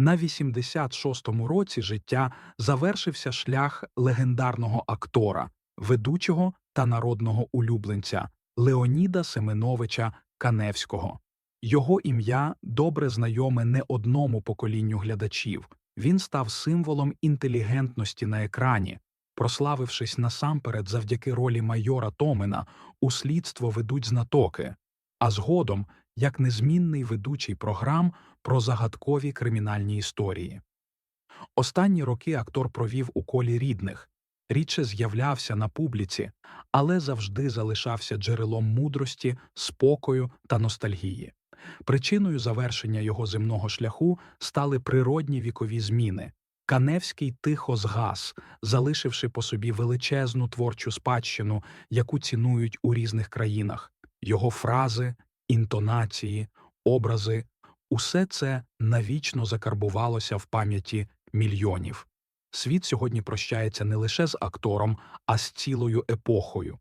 На 86-му році життя завершився шлях легендарного актора, ведучого та народного улюбленця Леоніда Семеновича Каневського. Його ім'я добре знайоме не одному поколінню глядачів. Він став символом інтелігентності на екрані, прославившись насамперед завдяки ролі майора Томина у слідство ведуть знатоки, а згодом як незмінний ведучий програм про загадкові кримінальні історії. Останні роки актор провів у колі рідних, рідше з'являвся на публіці, але завжди залишався джерелом мудрості, спокою та ностальгії. Причиною завершення його земного шляху стали природні вікові зміни. Каневський тихо згас, залишивши по собі величезну творчу спадщину, яку цінують у різних країнах. Його фрази, інтонації, образи усе це навічно закарбувалося в пам'яті мільйонів. Світ сьогодні прощається не лише з актором, а з цілою епохою.